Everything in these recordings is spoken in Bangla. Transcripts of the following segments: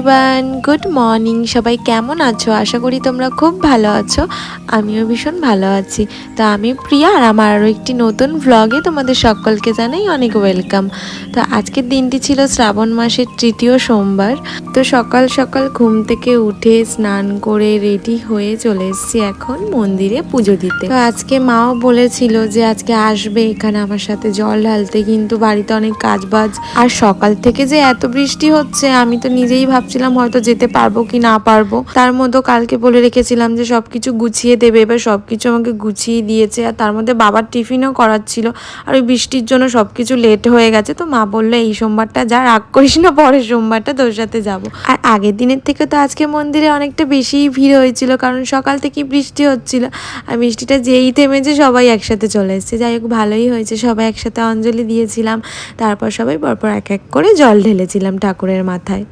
এভরিওয়ান গুড মর্নিং সবাই কেমন আছো? আশা করি তোমরা খুব ভালো আছো। আমিও ভীষণ ভালো আছি। তো আমি প্রিয়া আর আমার আরও একটি নতুন ভ্লগে তোমাদের সকলকে জানাই অনেক ওয়েলকাম তো আজকের দিনটি ছিল শ্রাবণ মাসের তৃতীয় সোমবার। তো সকাল সকাল ঘুম থেকে উঠে স্নান করে রেডি হয়ে চলে এসেছি এখন মন্দিরে পুজো দিতে। তো আজকে মাও বলেছিল যে আজকে আসবে এখানে আমার সাথে জল ঢালতে, কিন্তু বাড়িতে অনেক কাজ বাজ আর সকাল থেকে যে এত বৃষ্টি হচ্ছে, আমি তো নিজেই ভাবছিলাম হয়তো যেতে পারব কি না পারব। তার মধ্যে কালকে বলে রেখেছিলাম যে সবকিছু গুছিয়ে দেবে। এবার সবকিছু আমাকে গুছিয়ে দিয়েছে আর তার মধ্যে বাবার টিফিনও করার ছিল আর ওই বৃষ্টির জন্য সবকিছু লেট হয়ে গেছে। তো মা বলল, এই সোমবারটা যা, রাগ করিস না, পরের সোমবারটা তোর সাথে যাব। আর আগের দিনের থেকে তো আজকে মন্দিরে অনেকটা বেশিই ভিড় হয়েছিল কারণ সকাল থেকেই বৃষ্টি হচ্ছিল। আর বৃষ্টিটা যেই থেমেছে সবাই একসাথে চলে এসেছে। যাই হোক, ভালোই হয়েছে। সবাই একসাথে অঞ্জলি দিয়েছিলাম। তারপর সবাই পরপর এক এক করে জল ঢেলেছিলাম ঠাকুরের মাথায়।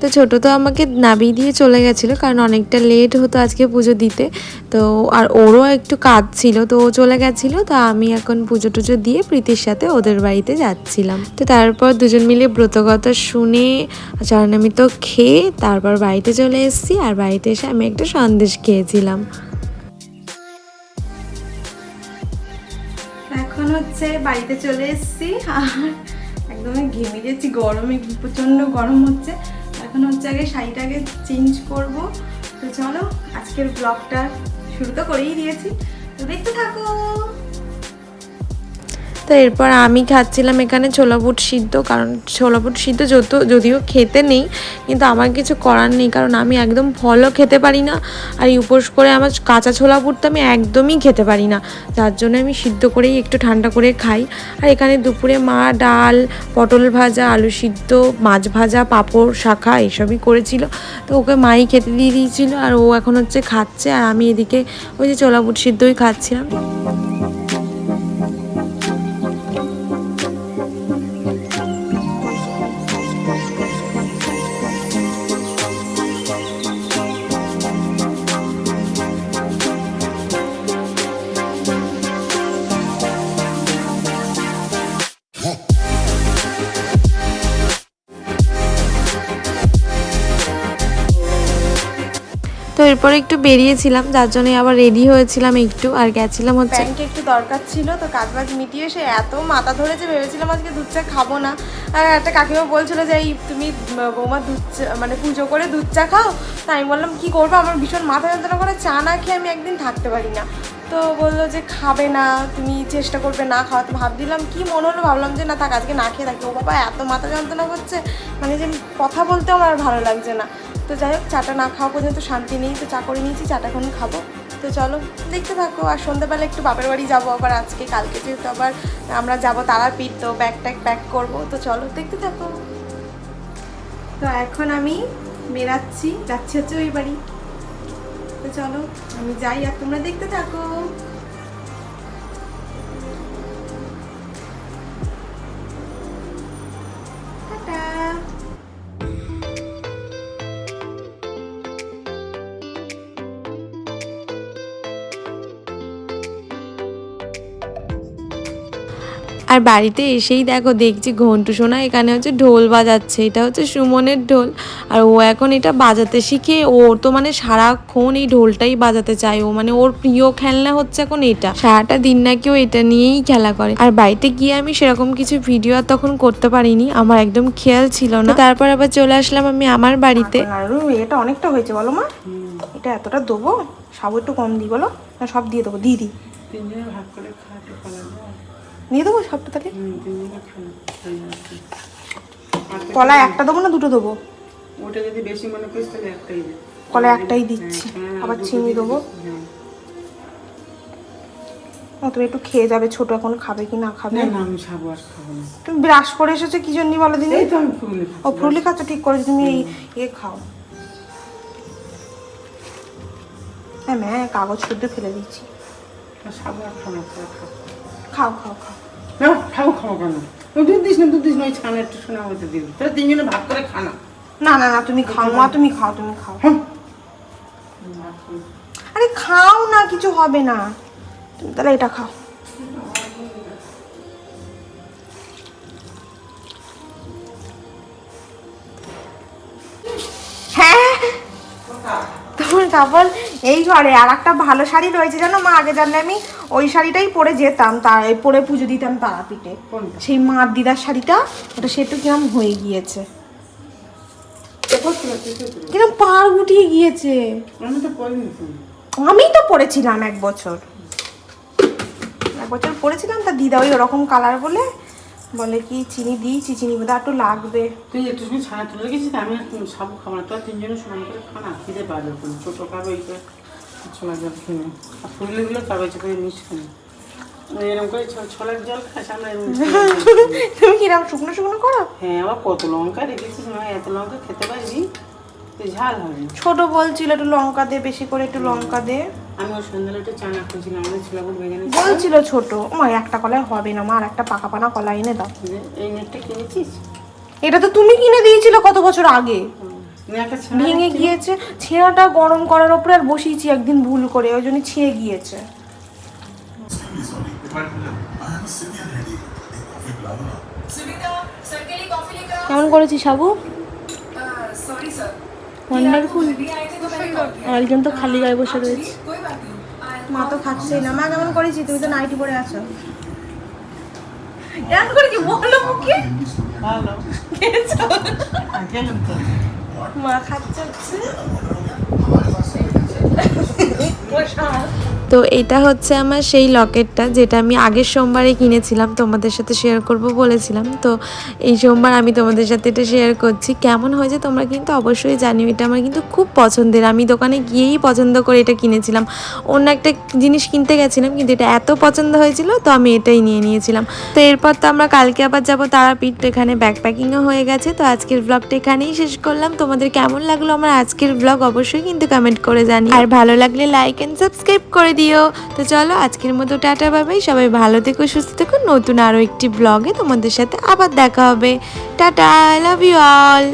তো ছোট তো আমাকে নাবিয়ে দিয়ে চলে গেছিল, কারণ অনেকটা লেট হতো আজকে পুজো দিতে। তো আর ওরও একটু কাজ ছিল, তো ও চলে গেছিল, তো আমি এখন পুজো টুজো দিয়ে প্রীতির সাথে ওদের বাড়িতে যাচ্ছিলাম। তো তারপর দুজন মিলে ব্রতকথা শুনে, চরণামিত খেয়ে তারপর বাড়িতে চলে এসেছি, আর বাড়িতে এসে আমি একটা সন্দেশ খেয়েছিলাম। এখন হচ্ছে বাড়িতে চলে এসেছি, আর একদমই ঘেমে যাচ্ছি গরমে প্রচণ্ড গরম হচ্ছে। এখন হচ্ছে আগে শাড়িটাকে চেঞ্জ করব। তো চলো, আজকের ব্লগটা শুরু তো করেই দিয়েছি। তো দেখতে থাকো। তো এরপর আমি খাচ্ছিলাম এখানে ছোলা বুট সিদ্ধ, কারণ ছোলা বুট সিদ্ধ যত, যদিও খেতে নেই, কিন্তু আমার কিছু করার নেই, কারণ আমি একদম ফলও খেতে পারি না, আর উপোস করে আমার কাঁচা ছোলা বুট তো আমি একদমই খেতে পারি না। যার জন্য আমি সিদ্ধ করেই একটু ঠান্ডা করে খাই। আর এখানে দুপুরে মা ডাল, পটল ভাজা, আলু সিদ্ধ, মাছ ভাজা, পাঁপড়, শাখা এসবই করেছিল। তো ওকে মাই খেতে দিয়ে দিয়েছিল, আর ও এখন হচ্ছে খাচ্ছে, আর আমি এদিকে ওই যে ছোলা বুট সিদ্ধই খাচ্ছিলাম। এরপরে একটু বেরিয়েছিলাম, যার জন্য আবার রেডি হয়েছিলাম একটু আর গেছিলাম হচ্ছে ব্যাংকে একটু দরকার ছিল, তো কাজ বাজ মিটিয়ে এসে এত মাথা ধরেছে ভেবেছিলাম আজকে দুধ চা খাব না। আর একটা কাকিমা বলছিল যে, এই তুমি বৌমা দুধ চা- মানে পুজো করে দুধ চা খাও? তাই আমি বললাম, কি করব? আমার ভীষণ মাথা যন্ত্রণা করে চা না খেয়ে আমি একদিন থাকতে পারি না। তো বলল যে, খাবে না, তুমি চেষ্টা করবে না খাওয়া তো ভাবছিলাম কি মনে হলো? ভাবলাম যে, না থাক, আজকে না খেয়ে থাকি। ও বাবা, এত মাথা যন্ত্রণা করছে মানে যে কথা বলতেও আমার ভালো লাগছে না। তো যাই হোক, চাটা না খাওয়া পর্যন্ত শান্তি নেই, তো চা করে নিয়েছি, চাটা এখন খাব। তো চলো, দেখতে থাকো, আর সন্ধ্যাবেলা একটু বাপের বাড়ি যাব আবার আজকে, কালকে যেহেতু আবার আমরা যাব তারাপীঠ, তো ব্যাগ ট্যাগ প্যাক করব। তো চলো, দেখতে থাকো। তো এখন আমি বেরাচ্ছি, যাচ্ছি হচ্ছে ওই বাড়ি। তো চলো, আমি যাই, আর তোমরা দেখতে থাকো। আর বাড়িতে এসেই দেখো দেখছি ঘন্টু সোনা এখানে হচ্ছে ঢোল বাজাচ্ছে এটা হচ্ছে সুমনের ঢোল। আর ও এখন এটা বাজাতে শিখে ওর তো মানে সারাক্ষণ এই ঢোলটাই বাজাতে চায় ও মানে ওর প্রিয় খেলনা হচ্ছে এখন এটা। সারাটা দিন নাকি ও এটা নিয়েই খেলা করে। আর বাড়িতে গিয়ে আমি সেরকম কিছু ভিডিও আর তখন করতে পারিনি আমার একদম খেয়াল ছিল না। তারপর আবার চলে আসলাম আমি আমার বাড়িতে। এটা অনেকটা হয়েছে বলো মা। এটা এতটা দেবো? সাবু একটু কম দিই বলো? না সব দিয়ে দেবো দিই তিনজনে ভাগ করে খাওয়াতে দিয়ে দেবো সবটা তাহলে? হয়ে কলা একটা দেবো না দুটো দেবো? ওটা যদি বেশি মনে করিস তাহলে একটাই কলা একটাই দিচ্ছি। হ্যাঁ, আবার চিনি দেবো? দিস। হ্যাঁ। ও, তুমি একটু খেয়ে যাবে ছোট এখন খাবে কি না খাবে? না না আমি সাবু আর খাব না। তুমি ব্রাশ করে এসেছ কি জন্য বলো দিদি? তো আমি ফুলে ও ফ্রুলি খাচ্ছ ঠিক করে তুমি এই ইয়ে খাও। হ্যাঁ কাগজ শুদ্ধ ফেলে দিচ্ছি। আর খাব। খাও খাও খাও। না খাব খাব কেন? দুধ দিস না দুধ দিস না ওই ছানা একটু শোনা হতে দিবি। তোরা তিনজনে ভাগ করে খানা না। না না তুমি খাও মা তুমি খাও তুমি খাও। আরে খাও না কিছু হবে না। তুমি তাহলে এটা খাও। হ্যাঁ? তোমার কাপড় এই ঘরে আর একটা ভালো শাড়ি রয়েছে জানো মা? আগে জানলে আমি ওই শাড়িটাই পরে যেতাম তার পরে পুজো দিতাম তারাপীঠে। সেই মার দিদার শাড়িটা ওটা সেটু কিরম হয়ে গিয়েছে। কিরম পার উঠিয়ে গিয়েছে। আমি তো তো। তো পড়েছিলাম এক বছর। এক বছর পড়েছিলাম তা দিদা ওই ওরকম কালার বলে বলে কি চিনি দিয়েছি চিনি বোধ একটু লাগবে। তুই একটু সময় ছানা তুলে গেছিস আমি সব খাব না। তোরা তিনজনে সমান করে খানা খিদে পাবে তুমি ছোটো খাবে এই করে ছোলার জল কিনে আর ফুলগুলো কাগজে করে মিশ কিনে এরকম করে ছোলার জল খাস আমরা তুমি কিরম শুকনো শুকনো করো? হ্যাঁ আবার কত লঙ্কা রেখেছিস না এত লঙ্কা খেতে পারবি? ঝাল হবে। ছোট বলছিল একটু লঙ্কা দে বেশি করে একটু লঙ্কা দে। আমি ওর বলছিল ছোট ও একটা কলায় হবে না মা আর একটা পাকা পানা কলা এনে দাও। এটা তো তুমি কিনে দিয়েছিল কত বছর আগে। ভেঙে গিয়েছে ছেঁড়াটা গরম করার ওপরে আর বসিয়েছি একদিন ভুল করে ওই জন্য ছিঁড়ে গিয়েছে। কেমন করেছি সাবু? একজন তো খালি গায়ে বসে রয়েছে। মা তো খাচ্ছেই না। মা কেমন করেছি? তুমি তো নাইটি পরে আছো। কেমন করেছি বলো মুখে? ভালো। তো মা খাচ্ছে। তো এটা হচ্ছে আমার সেই লকেটটা যেটা আমি আগের সোমবারে কিনেছিলাম, তোমাদের সাথে শেয়ার করব বলেছিলাম। তো এই সোমবার আমি তোমাদের সাথে এটা শেয়ার করছি। কেমন হয়েছে তোমরা কিন্তু অবশ্যই জানিও, এটা আমার কিন্তু খুব পছন্দের। আমি দোকানে গিয়েই পছন্দ করে এটা কিনেছিলাম। অন্য একটা জিনিস কিনতে গেছিলাম, কিন্তু এটা এত পছন্দ হয়েছিল, তো আমি এটাই নিয়ে নিয়েছিলাম। তো এরপর তো আমরা কালকে আবার যাব তারাপীঠ এখানে ব্যাকপ্যাকিংও হয়ে গেছে। তো আজকের ব্লগটা এখানেই শেষ করলাম। তোমাদের কেমন লাগল আমার আজকের ব্লগ অবশ্যই কিন্তু কমেন্ট করে জানি আর ভালো লাগলে লাইক অ্যান্ড সাবস্ক্রাইব করে দিও। তো চলো, আজকের মতো টাটা, বাবাই। সবাই ভালো থেকো, সুস্থ থেকো। নতুন আরও একটি ব্লগে তোমাদের সাথে আবার দেখা হবে। Tata I love you all